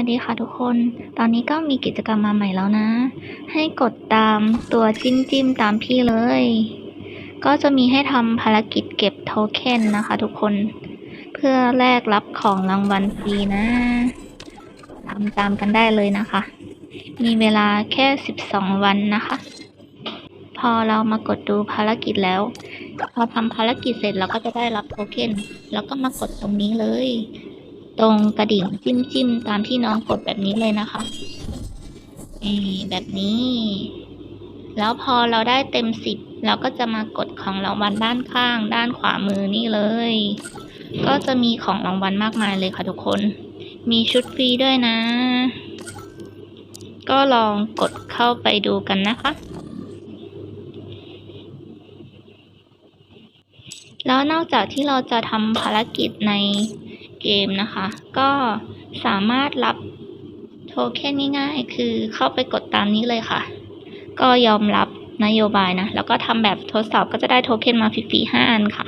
วัสดีค่ะทุกคน ตอนนี้ก็มีกิจกรรมมาใหม่แล้วนะ ให้กดตามตัวจิ้มจิ้มตามพี่เลย ก็จะมีให้ทำภารกิจเก็บโทเค็นนะคะทุกคน เพื่อแลกรับของรางวัลฟรีนะ ทำตามกันได้เลยนะคะ มีเวลาแค่ 12 วันนะคะ พอเรามากดดูภารกิจแล้ว พอทำภารกิจเสร็จเราก็จะได้รับโทเค็น แล้วก็มากดตรงนี้เลย ตรงกระดิ่งจิ้มจิ้มตามที่น้องกดแบบนี้เลยนะคะแบบนี้ แล้วพอเราได้เต็มสิบเราก็จะมากดของรางวัลด้านข้าง ด้านขวามือนี่เลย ก็จะมีของรางวัลมากมายเลยค่ะทุกคน มีชุดฟรีด้วยนะ ก็ลองกดเข้าไปดูกันนะคะแล้วนอกจากที่เราจะทำภารกิจใน เกมนะคะ ก็สามารถรับโทเค็นง่ายๆ คือเข้าไปกดตามนี้เลยค่ะ ก็ยอมรับนโยบายนะ แล้วก็ทำแบบทดสอบก็จะได้โทเค็นมาฟรีๆห้าอันค่ะ